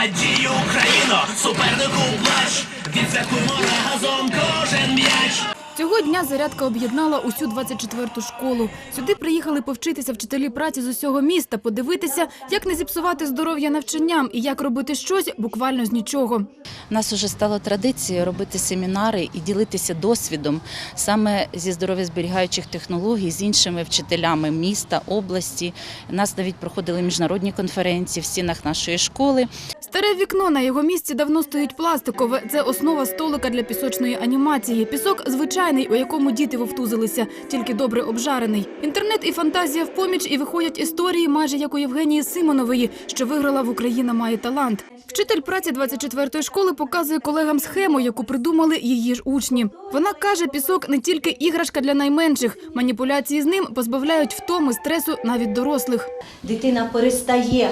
Радію Україно, супернику плач, відсвяткуймо разом кожен м'яч. Цього дня зарядка об'єднала усю 24-ту школу. Сюди приїхали повчитися вчителі праці з усього міста, подивитися, як не зіпсувати здоров'я навчанням і як робити щось буквально з нічого. У нас вже стало традицією робити семінари і ділитися досвідом саме зі здоров'язберігаючих технологій з іншими вчителями міста, області. У нас навіть проходили міжнародні конференції в стінах нашої школи. Старе вікно на його місці давно стоїть пластикове. Це основа столика для пісочної анімації. Пісок звичайний, у якому діти вовтузилися, тільки добре обжарений. Інтернет і фантазія в поміч, і виходять історії, майже як у Євгенії Симонової, що виграла в Україна має талант. Вчитель праці 24-ї школи показує колегам схему, яку придумали її ж учні. Вона каже, пісок не тільки іграшка для найменших. Маніпуляції з ним позбавляють втоми, стресу навіть дорослих. дитина перестає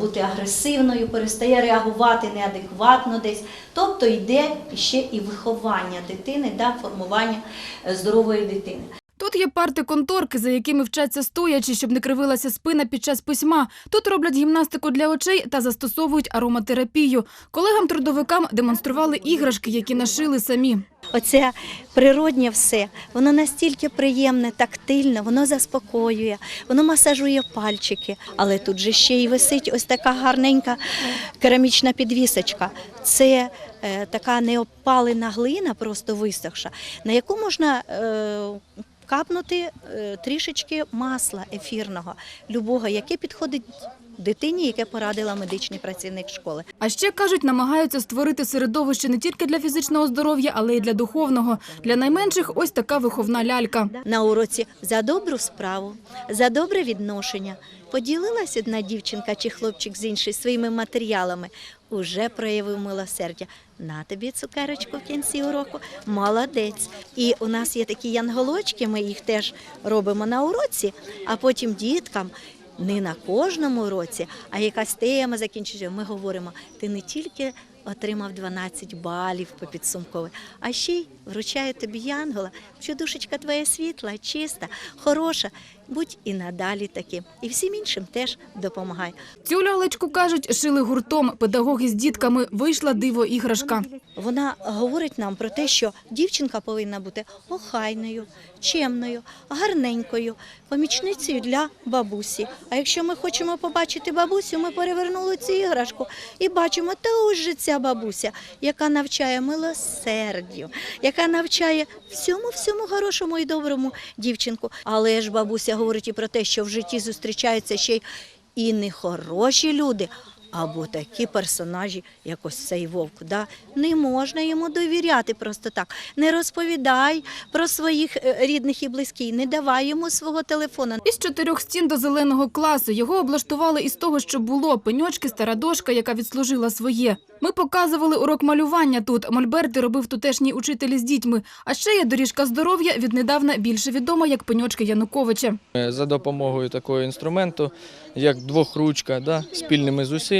бути агресивною, перестає реагувати неадекватно десь. Тобто йде ще і виховання дитини, да, формування е, здорової дитини. Є парти-конторки, за якими вчаться стоячи, щоб не кривилася спина під час письма. Тут роблять гімнастику для очей та застосовують ароматерапію. Колегам-трудовикам демонстрували іграшки, які нашили самі. Оце природнє все, воно настільки приємне, тактильне, воно заспокоює, воно масажує пальчики. Але тут же ще й висить ось така гарненька керамічна підвісочка. Це е, така неопалена глина, просто висохша, на яку можна. Е, Капнути е, трішечки масла ефірного, любого, яке підходить дитині, яке порадила медичний працівник школи. А ще кажуть, намагаються створити середовище не тільки для фізичного здоров'я, але й для духовного. Для найменших ось така виховна лялька. на уроці за добру справу, за добре відношення. Поділилась одна дівчинка чи хлопчик з іншою своїми матеріалами, уже проявив милосердя. На тобі цукерочку в кінці уроку, молодець. І у нас є такі янголочки, ми їх теж робимо на уроці, а потім діткам. Не на кожному році, а якась тема закінчується. Ми говоримо, ти не тільки отримав 12 балів по підсумкові, а ще й вручаю тобі янгола, що душечка твоя світла, чиста, хороша. Будь і надалі таким. І всім іншим теж допомагай. Цю лялечку, кажуть, шили гуртом. Педагоги з дітками вийшла диво-іграшка. Вона говорить нам про те, що дівчинка повинна бути охайною, чемною, гарненькою, помічницею для бабусі. А якщо ми хочемо побачити бабусю, ми перевернули цю іграшку і бачимо, та ось же ця бабуся, яка навчає милосердю, яка навчає всьому, всьому хорошому і доброму дівчинку. Але ж бабуся говорить і про те, що в житті зустрічаються ще й і нехороші люди. Або такі персонажі, як ось цей вовк. Да? Не можна йому довіряти просто так. Не розповідай про своїх е, рідних і близьких, не давай йому свого телефона. Із чотирьох стін до зеленого класу його облаштували із того, що було пеньочки, стара дошка, яка відслужила своє. Ми показували урок малювання тут. Мольберти робив тутешній учитель із дітьми. А ще є доріжка здоров'я, віднедавна більше відома як пеньочки Януковича. Е, За допомогою такого інструменту, як двохручка, да, спільними зусиллями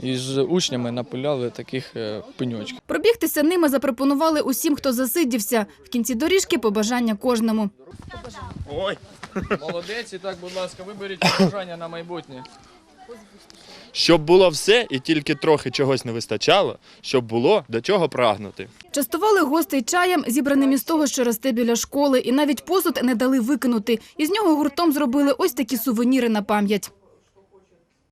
із учнями напиляли таких е, пеньочків. Пробігтися ними запропонували усім, хто засидівся. В кінці доріжки побажання кожному. Ой, Молодець, і так, будь ласка, виберіть бажання на майбутнє. Щоб було все і тільки трохи чогось не вистачало, щоб було до чого прагнути. Частували гостей чаєм, зібраним із того, що росте біля школи, і навіть посуд не дали викинути. Із нього гуртом зробили ось такі сувеніри на пам'ять.